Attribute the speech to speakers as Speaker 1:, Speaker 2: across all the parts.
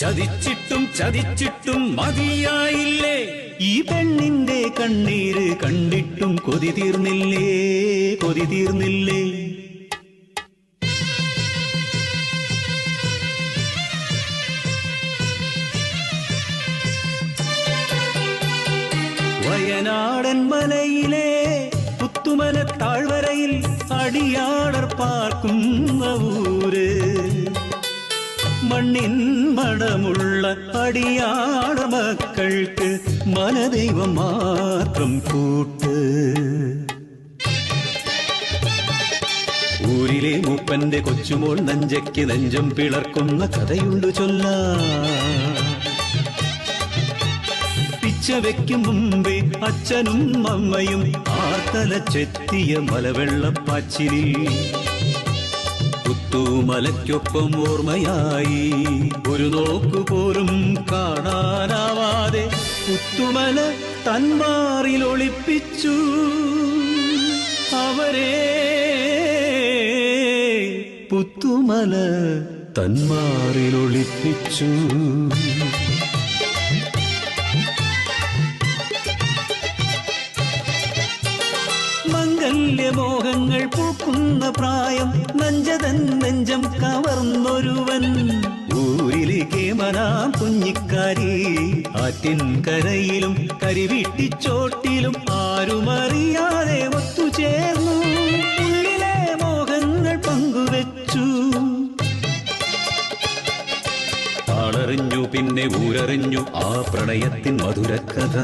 Speaker 1: ചതിച്ചിട്ടും ചതിച്ചിട്ടും മതിയായില്ലേ?
Speaker 2: ഈ പെണ്ണിന്റെ കണ്ണീര് കണ്ടിട്ടും കൊതി തീർന്നില്ലേ? കൊതി തീർന്നില്ലേ? വയനാടൻ മലയിലെ പുത്തുമല താഴ്വരയിൽ അടിയാടർ പാർക്കുന്ന ഊര് മണമുള്ള അടിയാട മക്കൾക്ക് മനദൈവം മാത്രം കൂട്ട്. ഊരിലെ മൂപ്പന്റെ കൊച്ചുമോൾ നെഞ്ചയ്ക്ക് നെഞ്ചം പിളർക്കുന്ന കഥയുണ്ട് ചൊല്ല. പിച്ച വെക്കും മുമ്പേ അച്ഛനും അമ്മയും ആർത്തല ചെത്തിയ മലവെള്ളപ്പാച്ചിലിൽ. പുത്തുമലയ്ക്കൊപ്പം ഓർമ്മയായി. ഒരു നോക്കു പോലും കാണാനാവാതെ പുത്തുമല തന്മാറിൽ ഒളിപ്പിച്ചു. അവരെ പുത്തുമല തന്മാറിൽ ഒളിപ്പിച്ചു. മംഗല്യമോഹങ്ങൾ പൂക്കുന്ന പ്രായം നഞ്ചതൻ നെഞ്ചം കവർന്നൊരുവൻ. ഊരിലേക്ക് മനാം കുഞ്ഞിക്കാരി ആറ്റിൻ കരയിലും കരിവിട്ടിച്ചോട്ടിലും ആരുമറിയാതെ ഒത്തുചേർന്നു പിന്നെ ഊരറിഞ്ഞു ആ പ്രണയത്തിൻ മധുരക്കഥ.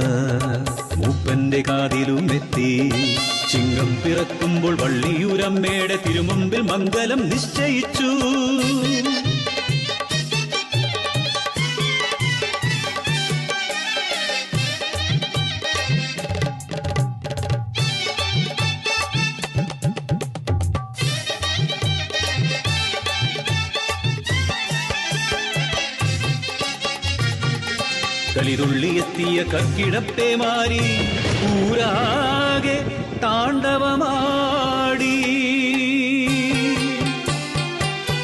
Speaker 2: മൂപ്പന്റെ കാതിലും എത്തി. ചിങ്ങം പിറക്കുമ്പോൾ വള്ളിയൂരമ്മയുടെ തിരുമുമ്പിൽ മംഗലം നിശ്ചയിച്ചു. കളിതുള്ളിയെത്തിയ കക്കിടത്തെ മാറി ഊരാകെ താണ്ഡവമാടി.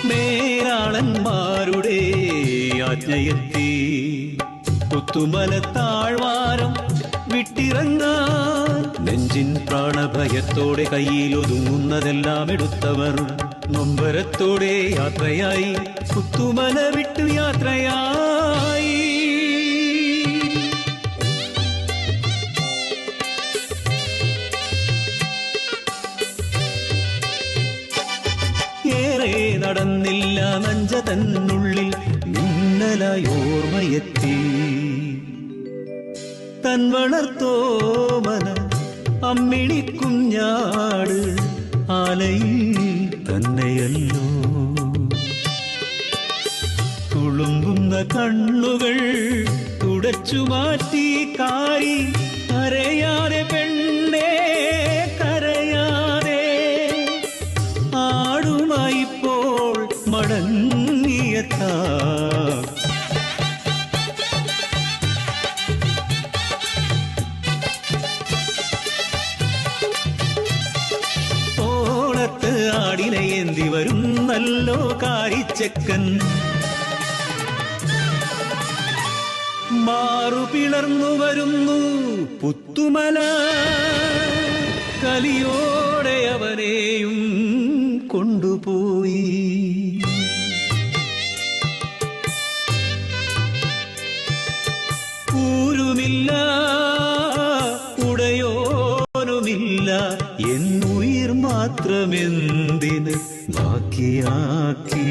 Speaker 2: മേരാളന്മാരുടെ ആജ്ഞയെത്തി പുത്തുമല താഴ്വാരം വിട്ടിറങ്ങാൻ നെഞ്ചിൻ പ്രാണഭയത്തോടെ കയ്യിലൊതുങ്ങുന്നതെല്ലാം എടുത്തവർ നൊമ്പരത്തോടെ യാത്രയായി പുത്തുമല വിട്ടു യാത്രയായി ഏറെ നഞ്ചതന്നുള്ളിൽ നഞ്ച തന്നുള്ളിൽ മിന്നലായി ഓർമ്മയെത്തി. തൻ വളർത്തോമന അമ്മിണി കുഞ്ഞാട് ആലയിൽ തന്നെയല്ലോ. തുളുമ്പുന്ന കണ്ണുകൾ തുടച്ചു മാറ്റി കാരി അറിയാതെ പെണ്ണേ ഏന്തി വരും നല്ലോ കാരിച്ചക്കൻ. മാറു പിളർന്നു വരുന്നു പുത്തുമല. കലിയോടെ അവനെയും കൊണ്ടുപോയി. ഊരുമില്ല ഉടയോനുമില്ല എന്നുയിർ മാത്രമെന്തിന് ബാക്കിയാക്കി.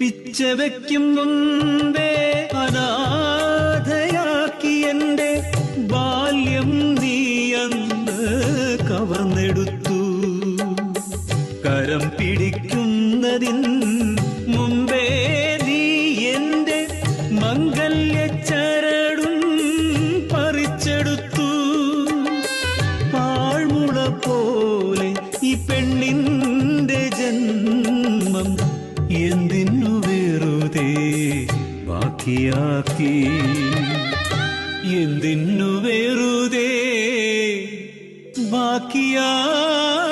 Speaker 2: പിച്ച വയ്ക്കും മുമ്പേ അനാഥയാക്കി എന്റെ ബാല്യം നീ അന്ന് കവർന്നെടുത്തു. കരം പിടിക്കുന്നതിൻ മുമ്പേ നീ എന്റെ മംഗല്യ പെണ്ണിന്റെ ജന്മം എന്തിനു വെറുതെ ബാക്കിയാക്കി? എന്തിനു വെറുതെ ബാക്കിയാക്കി